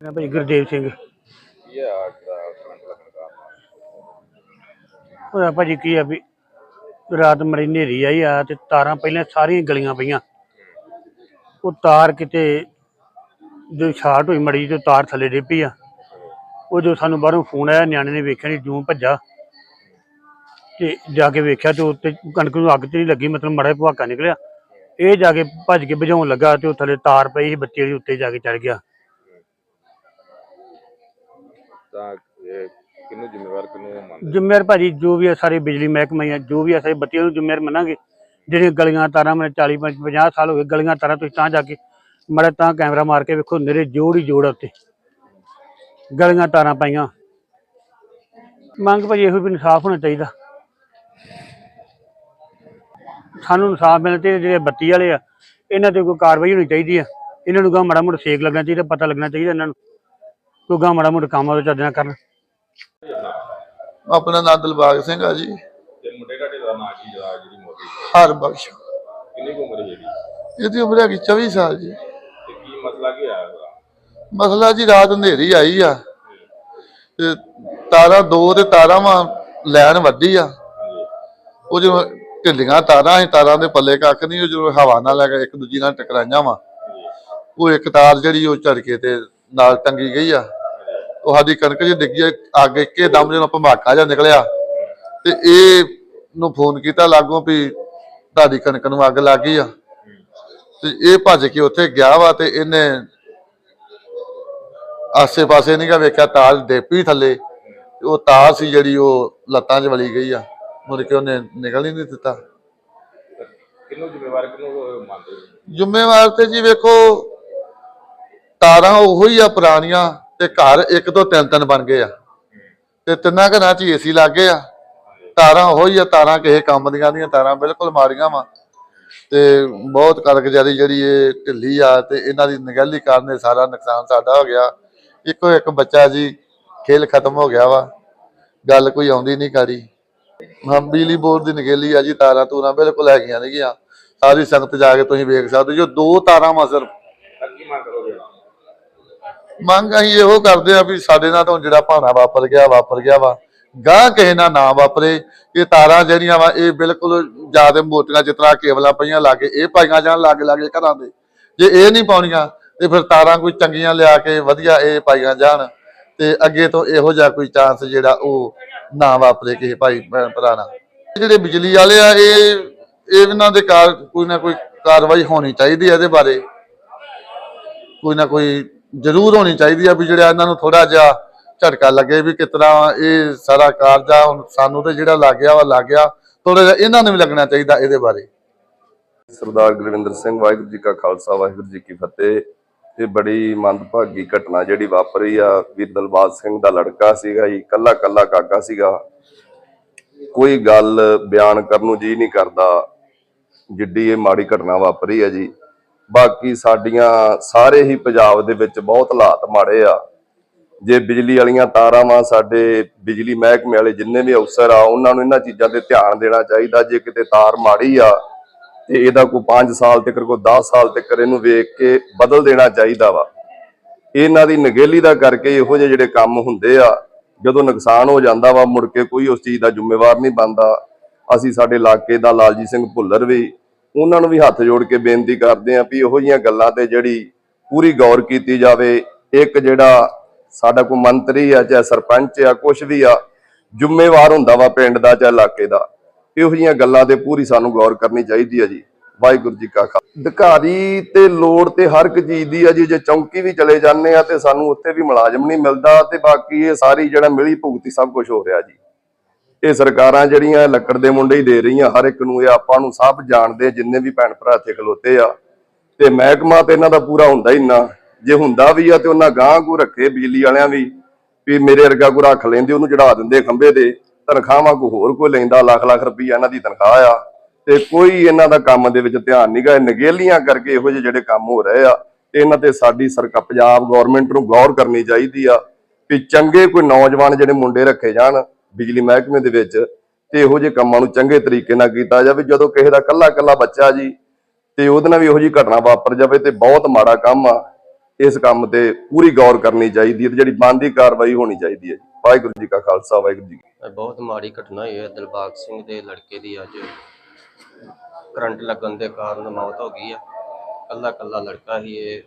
ਮੇਰਾ ਭਾਈ ਗੁਰਦੇਵ ਸਿੰਘ। ਕੀ ਆ ਜਿਹੜਾ ਕਰੰਟ ਲੱਗਣ ਕਾਰਨ ਹੋਇਆ ਭਾਜੀ ਕੀ ਆ ਵੀ ਰਾਤ ਮੜੀ ਹਨੇਰੀ ਆਈ ਆ ਤੇ ਤਾਰਾਂ ਪਹਿਲਾਂ ਸਾਰੀਆਂ ਗਲੀਆਂ ਪਈਆਂ। ਉਹ ਤਾਰ ਕਿਤੇ ਜੋ ਸ਼ਾਰਟ ਹੋਈ ਮੜੀ ਤੇ ਤਾਰ ਥੱਲੇ ਡਿੱਗ ਪਈ ਆ। ਉਹ ਜੋ ਸਾਨੂੰ ਬਾਹਰੋਂ ਫੋਨ ਆਇਆ, ਨਿਆਣੇ ਨੇ ਵੇਖਿਆ ਨਹੀਂ ਜੂੰ ਭੱਜਾ। ਤੇ ਜਾ ਕੇ ਵੇਖਿਆ ਤੇ ਉੱਤੇ ਕਣਕ ਨੂੰ ਅੱਗ ਤੇ ਨਹੀਂ ਲੱਗੀ, ਮਤਲਬ ਮੜਾ ਭਵਾਕਾ ਨਿਕਲਿਆ। ਇਹ ਜਾ ਕੇ ਭੱਜ ਕੇ ਭਜਾਉਣ ਲੱਗਾ ਤੇ ਉਹ ਥੱਲੇ ਤਾਰ ਪਈ ਸੀ, ਬੱਤੀ ਵਾਲੀ ਉੱਤੇ ਜਾ ਕੇ ਚੜ ਗਿਆ। ਤਾਂ ਇਹ ਕਿਹਨੂੰ ਜ਼ਿੰਮੇਵਾਰ, ਕਿਹਨੂੰ ਮੰਨਦੇ ਜ਼ਿੰਮੇਵਾਰ ਭਾਜੀ, ਜੋ ਵੀ ਆ ਸਾਰੇ ਬਿਜਲੀ ਮਹਿਕਮੇ ਆ, ਜੋ ਵੀ ਆ ਸਾਰੇ ਬੱਤੀਆਂ ਨੂੰ ਜ਼ਿੰਮੇਵਾਰ ਮੰਨਾਂਗੇ। ਜਿਹੜੀਆਂ ਗਲੀਆਂ ਤਾਰਾਂ ਮੇਰੇ 40 50 ਸਾਲ ਹੋ ਗਏ ਗਲੀਆਂ ਤਾਰਾਂ, ਤੁਸੀਂ ਤਾਂ ਜਾ ਕੇ ਮੜਾ ਤਾਂ ਕੈਮਰਾ ਮਾਰ ਕੇ ਵੇਖੋ ਨੇਰੇ ਜੋੜ ਹੀ ਜੋੜ ਉੱਤੇ ਗਲੀਆਂ ਤਾਰਾਂ ਪਾਈਆਂ। ਮੰਗ ਭਾਜੀ, ਇਹੋ ਵੀ ਇਨਸਾਫ ਹੋਣਾ ਚਾਹੀਦਾ। ਸਾਨੂੰ ਇਨਸਾਫ ਮਿਲਣਾ ਚਾਹੀਦਾ, ਜਿਹੜੇ ਬੱਤੀ ਵਾਲੇ ਆ, ਇਹਨਾਂ ਤੇ ਕੋਈ ਕਾਰਵਾਈ ਹੋਣੀ ਚਾਹੀਦੀ ਆ। ਇਹਨਾਂ ਨੂੰ ਗਾ ਮਾੜਾ ਮੋਟਾ ਸੇਕ ਲੱਗਣਾ ਚਾਹੀਦਾ, ਪਤਾ ਲੱਗਣਾ ਚਾਹੀਦਾ ਇਹਨਾਂ ਨੂੰ। ਕੋਈ ਗਾ ਮਾੜਾ ਮੋਟਾ ਕੰਮ ਚੱਲਣਾ ਕਰਨ। ਆਪਣਾ ਨਾਂ ਦਿਲਬਾਗ ਸਿੰਘ ਆ ਜੀ। ਤੇ ਮੁੰਡੇ ਦਾ ਨਾਂ ਕੀ ਜਿਹੜਾ ਜਿਹੜੀ ਮੋਦੀ ਹਰ ਬਖਸ਼ ਕਿੰਨੀ ਕੁ ਉਮਰ ਹੈ ਜਿਹੜੀ? ਇਹਦੀ ਉਮਰ ਹੈਗੀ 24 ਸਾਲ ਜੀ। ਤੇ ਕੀ ਮਸਲਾ ਕੀ ਆਇਆ ਉਹਦਾ ਮਸਲਾ ਜੀ ਰਾਤ ਹਨੇਰੀ ਆਈ ਆ। ਤੇ ਤਾਰਾਂ ਦੋ ਤੇ ਤਾਰਾਂ ਵਾ ਲੈਣ ਵੱਡੀ ਆ। ਹਾਂਜੀ। ਉਹ ਜੋ ਢਿੱਲੀਆਂ ਤਾਰਾਂ ਸੀ ਤਾਰਾਂ ਦੇ ਪੱਲੇ ਕੱਖ ਨਹੀਂ ਉਹ ਜਦੋਂ ਹਵਾ ਨਾਲ ਲੱਗਾ ਇੱਕ ਦੂਜੀ ਨਾਲ ਟਕਰਾਈਆਂ ਵਾ। ਉਹ ਇੱਕ ਤਾਰ ਜਿਹੜੀ ਉਹ ਝੜਕੇ ਤੇ ਨਾਲ ਟੰਗੀ ਗਈ ਆ। ਉਹ ਸਾਡੀ ਕਣਕ ਜੀ ਡਿੱਗੀ ਅੱਗ ਇੱਕੇ ਦਮ ਜਦੋਂ ਭਮਾਕਾ ਜਿਹਾ ਨਿਕਲਿਆ ਤੇ ਇਹ ਨੂੰ ਫੋਨ ਕੀਤਾ ਲਾਗੋਂ ਵੀ ਤੁਹਾਡੀ ਕਣਕ ਨੂੰ ਅੱਗ ਲੱਗ ਗਈ ਆ। ਤੇ ਇਹ ਭੱਜ ਕੇ ਉੱਥੇ ਗਿਆ ਵਾ ਤੇ ਇਹਨੇ ਆਸੇ ਪਾਸੇ ਨਹੀਂ ਗਾ ਵੇਖਿਆ ਤਾਰ ਡੇਪੀ ਥੱਲੇ। ਉਹ ਤਾਰ ਸੀ ਜਿਹੜੀ ਉਹ ਲੱਤਾਂ 'ਚ ਵਲੀ ਗਈ ਆ। ਮੁੜ ਕੇ ਉਹਨੇ ਨਿਕਲ ਹੀ ਨਹੀਂ ਦਿੱਤਾ। ਕਿਹਨੂੰ ਜ਼ਿੰਮੇਵਾਰ ਮੰਨਦੇ ਤੇ ਜੀ ਵੇਖੋ ਤਾਰਾਂ ਉਹੋ ਹੀ ਆ ਪੁਰਾਣੀਆਂ। ਤੇ ਘਰ ਇੱਕ ਤੋਂ ਤਿੰਨ ਤਿੰਨ ਬਣ ਗਏ ਆ। ਤੇ ਤਿੰਨਾਂ ਘਰਾਂ 'ਚ ਏਸੀ ਲੱਗ ਗਏ ਆ। ਤਾਰਾਂ ਉਹੋ ਹੀ ਆ, ਤਾਰਾਂ ਕਿਸੇ ਕੰਮ ਦੀਆਂ ਦੀਆਂ ਤਾਰਾਂ ਬਿਲਕੁਲ ਮਾੜੀਆਂ ਵਾ। ਤੇ ਬਹੁਤ ਕਾਰਗੁਜ਼ਾਰੀ ਜਿਹੜੀ ਇਹ ਢਿੱਲੀ ਆ ਤੇ ਇਹਨਾਂ ਦੀ ਨਿਗਹਿਲੀ ਕਾਰਨ ਇਹ ਸਾਰਾ ਨੁਕਸਾਨ ਸਾਡਾ ਹੋ ਗਿਆ। ਇੱਕੋ ਇੱਕ ਬੱਚਾ ਜੀ ਖੇਲ ਖਤਮ ਹੋ ਗਿਆ ਵਾ। ਗੱਲ ਕੋਈ ਆਉਂਦੀ ਨਹੀਂ ਕਾੜੀ ਹਾਂ, ਬਿਜਲੀ ਬੋਰਡ ਦੀ ਨਿਗਹਿਲੀ ਆ ਜੀ, ਤਾਰਾਂ ਤੂਰਾਂ ਬਿਲਕੁਲ ਹੈਗੀਆਂ ਨੇਗੀਆਂ ਸਾਰੀ ਸੰਗਤ ਜਾ ਕੇ ਤੁਸੀਂ ਵੇਖ ਸਕਦੇ ਹੋ, ਜੋ ਦੋ ਤਾਰਾਂ ਵਾ ਸਿਰਫ ਤਾਂ ਕੀ ਮੰਗ ਕਰੋਗੇ ਮੰਗ ਅਸੀਂ ਇਹੋ ਕਰਦੇ ਆ ਵੀ ਸਾਡੇ ਨਾਲ ਤਾਂ ਜਿਹੜਾ ਭਾਣਾ ਵਾਪਰ ਗਿਆ ਵਾਪਰ ਗਿਆ ਵਾ। ਗਾਂ ਕਿਸੇ ਨਾਲ ਨਾ ਵਾਪਰੇ। ਇਹ ਤਾਰਾਂ ਜਿਹੜੀਆਂ ਵਾ, ਇਹ ਬਿਲਕੁਲ ਜ਼ਿਆਦਾ ਮੋਟੀਆਂ, ਜਿਸ ਕੇਬਲਾਂ ਪਈਆਂ ਲਾਗੇ, ਇਹ ਪਾਈਆਂ ਜਾਣ ਲਾਗੇ ਲਾਗੇ ਘਰਾਂ ਦੇ। ਜੇ ਇਹ ਨਹੀਂ ਪਾਉਣੀਆਂ, ਤੇ ਫਿਰ ਤਾਰਾਂ ਕੋਈ ਚੰਗੀਆਂ ਲਿਆ ਕੇ ਵਧੀਆ ਇਹ ਪਾਈਆਂ ਜਾਣ। ਤੇ ਅੱਗੇ ਤੋਂ ਇਹੋ ਜਿਹਾ ਕੋਈ ਚਾਂਸ ਜਿਹੜਾ ਉਹ ਨਾ ਵਾਪਰੇ ਕਿਸੇ ਭਾਈ, ਭੈਣ ਭਰਾ ਨਾਲ। ਜਿਹੜੇ ਬਿਜਲੀ ਵਾਲੇ ਆ, ਇਹ ਇਹਨਾਂ ਦੇ ਕਾਰ ਕੋਈ ਨਾ ਕੋਈ ਕਾਰਵਾਈ ਹੋਣੀ ਚਾਹੀਦੀ ਹੈ ਇਹਦੇ ਬਾਰੇ। ਕੋਈ ਨਾ ਕੋਈ ਜ਼ਰੂਰ ਹੋਣੀ ਚਾਹੀਦੀ ਆ ਵੀ ਜਿਹੜਾ ਇਹਨਾਂ ਨੂੰ ਥੋੜਾ ਜਿਹਾ ਝਟਕਾ ਲੱਗੇ ਵੀ ਕਿਸ ਇਹ ਸਾਰਾ ਕਾਰਜ ਆ, ਹੁਣ ਸਾਨੂੰ ਤੇ ਜਿਹੜਾ ਲੱਗ ਵਾ ਲੱਗ ਥੋੜਾ ਜਿਹਾ ਇਹਨਾਂ ਨੂੰ ਵੀ ਲੱਗਣਾ ਚਾਹੀਦਾ ਇਹਦੇ ਬਾਰੇ। ਸਰਦਾਰ ਗੁਰਵਿੰਦਰ ਸਿੰਘ, ਵਾਹਿਗੁਰੂ ਜੀ ਕਾ ਖਾਲਸਾ, ਵਾਹਿਗੁਰੂ ਜੀ ਕੀ ਫਤਿਹ। ਇਹ ਬੜੀ ਮੰਦਭਾਗੀ ਘਟਨਾ ਜਿਹੜੀ ਵਾਪਰੀ ਆ ਵੀਰ ਦਲਬਾਗ ਸਿੰਘ ਦਾ ਲੜਕਾ ਸੀਗਾ ਜੀ, ਕੱਲਾ ਕੱਲਾ ਕਾਕਾ ਸੀਗਾ। ਕੋਈ ਗੱਲ ਬਿਆਨ ਕਰਨ ਨੂੰ ਜੀ ਨਹੀਂ ਕਰਦਾ, ਜਿੱਡੀ ਇਹ ਮਾੜੀ ਘਟਨਾ ਵਾਪਰੀ ਆ ਜੀ। ਬਾਕੀ ਸਾਡੀਆਂ ਸਾਰੇ ਹੀ ਪੰਜਾਬ ਦੇ ਵਿੱਚ ਬਹੁਤ ਹਾਲਾਤ ਮਾੜੇ ਆ। ਜੇ ਬਿਜਲੀ ਵਾਲੀਆਂ ਤਾਰਾਂ ਵਾਂ ਸਾਡੇ ਬਿਜਲੀ ਮਹਿਕਮੇ ਵਾਲੇ ਜਿੰਨੇ ਵੀ ਅਫਸਰ ਆ, ਉਹਨਾਂ ਨੂੰ ਇਹਨਾਂ ਚੀਜ਼ਾਂ ਤੇ ਧਿਆਨ ਦੇਣਾ ਚਾਹੀਦਾ। ਜੇ ਕਿਤੇ ਤਾਰ ਮਾੜੀ ਆ, ਤੇ ਇਹਦਾ ਕੋਈ 5 ਸਾਲ ਤੱਕ, ਕੋਈ 10 ਸਾਲ ਤੱਕ ਇਹਨੂੰ ਵੇਖ ਕੇ ਬਦਲ ਦੇਣਾ ਚਾਹੀਦਾ ਵਾ। ਇਹਨਾਂ ਦੀ ਨਗੇਲੀ ਦਾ ਕਰਕੇ ਇਹੋ ਜਿਹੇ ਜਿਹੜੇ ਕੰਮ ਹੁੰਦੇ ਆ, ਜਦੋਂ ਨੁਕਸਾਨ ਹੋ ਜਾਂਦਾ ਵਾ, ਮੁੜ ਕੇ ਕੋਈ ਉਸ ਚੀਜ਼ ਦਾ ਜ਼ਿੰਮੇਵਾਰ ਨਹੀਂ ਬਣਦਾ। ਅਸੀਂ ਸਾਡੇ ਇਲਾਕੇ ਦਾ ਲਾਲਜੀਤ ਸਿੰਘ ਭੁੱਲਰ ਵੀ ਉਹਨਾਂ ਨੂੰ ਵੀ ਹੱਥ ਜੋੜ ਕੇ ਬੇਨਤੀ ਕਰਦੇ ਆ ਵੀ ਇਹੋ ਜਿਹੀਆਂ ਗੱਲਾਂ ਤੇ ਜਿਹੜੀ ਪੂਰੀ ਗੌਰ ਕੀਤੀ ਜਾਵੇ, ਇੱਕ ਜਿਹੜਾ ਸਾਡਾ ਕੋਈ ਮੰਤਰੀ ਆ ਚਾਹੇ ਸਰਪੰਚ ਆ ਕੁਝ ਵੀ ਆ, ਜ਼ਿੰਮੇਵਾਰ ਹੁੰਦਾ ਵਾ ਪਿੰਡ ਦਾ ਚਾਹੇ ਇਲਾਕੇ ਦਾ, ਇਹੋ ਜਿਹੀਆਂ ਗੱਲਾਂ ਤੇ ਪੂਰੀ ਸਾਨੂੰ ਗੌਰ ਕਰਨੀ ਚਾਹੀਦੀ ਆ ਜੀ। ਵਾਹਿਗੁਰੂ ਜੀ ਕਾ ਖਾਲਸਾ। ਅਧਿਕਾਰੀ ਤੇ ਲੋੜ ਤੇ ਹਰ ਇੱਕ ਚੀਜ਼ ਦੀ ਆ ਜੀ, ਜੇ ਚੌਂਕੀ ਵੀ ਚਲੇ ਜਾਂਦੇ ਆ ਤੇ ਸਾਨੂੰ ਉੱਥੇ ਵੀ ਮੁਲਾਜ਼ਮ ਨਹੀਂ ਮਿਲਦਾ ਤੇ ਬਾਕੀ ਇਹ ਸਾਰੀ ਜਿਹੜਾ ਮਿਲੀ ਭੁਗਤੀ ਸਭ ਕੁਝ ਹੋ ਰਿਹਾ ਜੀ। ਇਹ ਸਰਕਾਰਾਂ ਜਿਹੜੀਆਂ ਲੱਕੜ ਦੇ ਮੁੰਡੇ ਹੀ ਦੇ ਰਹੀਆਂ, ਹਰ ਇੱਕ ਨੂੰ ਇਹ ਆਪਾਂ ਨੂੰ ਸਭ ਜਾਣਦੇ ਜਿੰਨੇ ਵੀ ਭੈਣ ਭਰਾ ਇੱਥੇ ਖਲੋਤੇ ਆ। ਤੇ ਮਹਿਕਮਾ ਤੇ ਇਹਨਾਂ ਦਾ ਪੂਰਾ ਹੁੰਦਾ ਹੀ ਨਾ ਜੇ ਹੁੰਦਾ ਵੀ ਆ ਤੇ ਉਹਨਾਂ ਗਾਂ ਕੋ ਰੱਖੇ ਬਿਜਲੀ ਵਾਲਿਆਂ ਵੀ ਵੀ ਮੇਰੇ ਵਰਗਾ ਕੋ ਰੱਖ ਲੈਂਦੇ, ਉਹਨੂੰ ਚੜਾ ਦਿੰਦੇ ਖੰਭੇ ਤੇ, ਤਨਖਾਹਾਂ ਕੋ ਹੋਰ ਕੋਈ ਲੈਂਦਾ, ਲੱਖ ਲੱਖ ਰੁਪਈਆ ਇਹਨਾਂ ਦੀ ਤਨਖਾਹ ਆ। ਤੇ ਕੋਈ ਇਹਨਾਂ ਦਾ ਕੰਮ ਦੇ ਵਿੱਚ ਧਿਆਨ ਨਹੀਂ ਗਾ ਨਗੇਲੀਆਂ ਕਰਕੇ ਇਹੋ ਜਿਹੇ ਜਿਹੜੇ ਕੰਮ ਹੋ ਰਹੇ ਆ, ਤੇ ਇਹਨਾਂ ਤੇ ਸਾਡੀ ਸਰਕਾਰ, ਪੰਜਾਬ ਗਵਰਨਮੈਂਟ ਨੂੰ ਗੌਰ ਕਰਨੀ ਚਾਹੀਦੀ ਆ, ਵੀ ਚੰਗੇ ਕੋਈ ਨੌਜਵਾਨ ਜਿਹੜੇ ਮੁੰਡੇ ਰੱਖੇ ਜਾਣ ਬਿਜਲੀ ਮਹਿਕਮੇ ਦੇ ਵਿੱਚ ਤੇ ਇਹੋ ਜਿਹੇ ਕੰਮਾਂ ਨੂੰ ਚੰਗੇ ਤਰੀਕੇ ਨਾਲ ਕੀਤਾ ਜਾਵੇ, ਜਦੋਂ ਕਿਸੇ ਦਾ ਕੱਲਾ ਕੱਲਾ ਬੱਚਾ ਜੀ ਤੇ ਉਹਦੇ ਨਾਲ ਵੀ ਇਹੋ ਜਿਹੀ ਘਟਨਾ ਵਾਪਰ ਜਾਵੇ ਤੇ ਬਹੁਤ ਮਾੜਾ ਕੰਮ ਆ। ਇਸ ਕੰਮ ਤੇ ਪੂਰੀ ਗੌਰ ਕਰਨੀ ਚਾਹੀਦੀ ਹੈ ਤੇ ਜਿਹੜੀ ਬਣਦੀ ਕਾਰਵਾਈ ਹੋਣੀ ਚਾਹੀਦੀ ਹੈ ਵਾਹਿਗੁਰੂ ਜੀ ਕਾ ਖਾਲਸਾ, ਵਾਹਿਗੁਰੂ ਜੀ ਬਹੁਤ ਮਾੜੀ ਘਟਨਾ ਹੋਈ ਹੈ। ਦਿਲਬਾਗ ਸਿੰਘ ਦੇ ਲੜਕੇ ਦੀ ਅੱਜ ਕਰੰਟ ਲੱਗਣ ਦੇ ਕਾਰਨ ਮੌਤ ਹੋ ਗਈ ਆ। ਕੱਲਾ ਕੱਲਾ ਲੜਕਾ ਹੀ ਇਹ,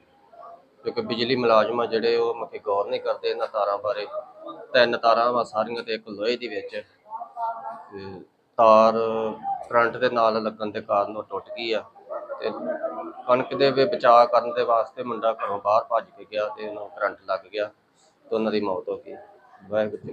ਕਿਉਂਕਿ ਬਿਜਲੀ ਮੁਲਾਜ਼ਮ ਆ ਜਿਹੜੇ ਉਹ ਮੱਕੇ ਗੌਰ ਨਹੀਂ ਕਰਦੇ, ਇਹਨਾਂ ਤਾਰਾਂ ਬਾਰੇ ਤਿੰਨ ਤਾਰਾਂ ਵਾ ਸਾਰੀਆਂ ਤੇ ਇੱਕ ਲੋਹੇ ਦੀ ਵਿੱਚ। ਤੇ ਤਾਰ ਕਰੰਟ ਦੇ ਨਾਲ ਲੱਗਣ ਦੇ ਕਾਰਨ ਉਹ ਟੁੱਟ ਗਈ ਆ। ਤੇ ਕਣਕ ਦੇ ਵੀ ਬਚਾਅ ਕਰਨ ਦੇ ਵਾਸਤੇ ਮੁੰਡਾ ਘਰੋਂ ਬਾਹਰ ਭੱਜ ਕੇ ਗਿਆ ਤੇ ਉਹਨੂੰ ਕਰੰਟ ਲੱਗ ਗਿਆ ਤੇ ਉਹਨਾਂ ਦੀ ਮੌਤ ਹੋ ਗਈ। ਵਾਹਿਗੁਰੂ ਜੀ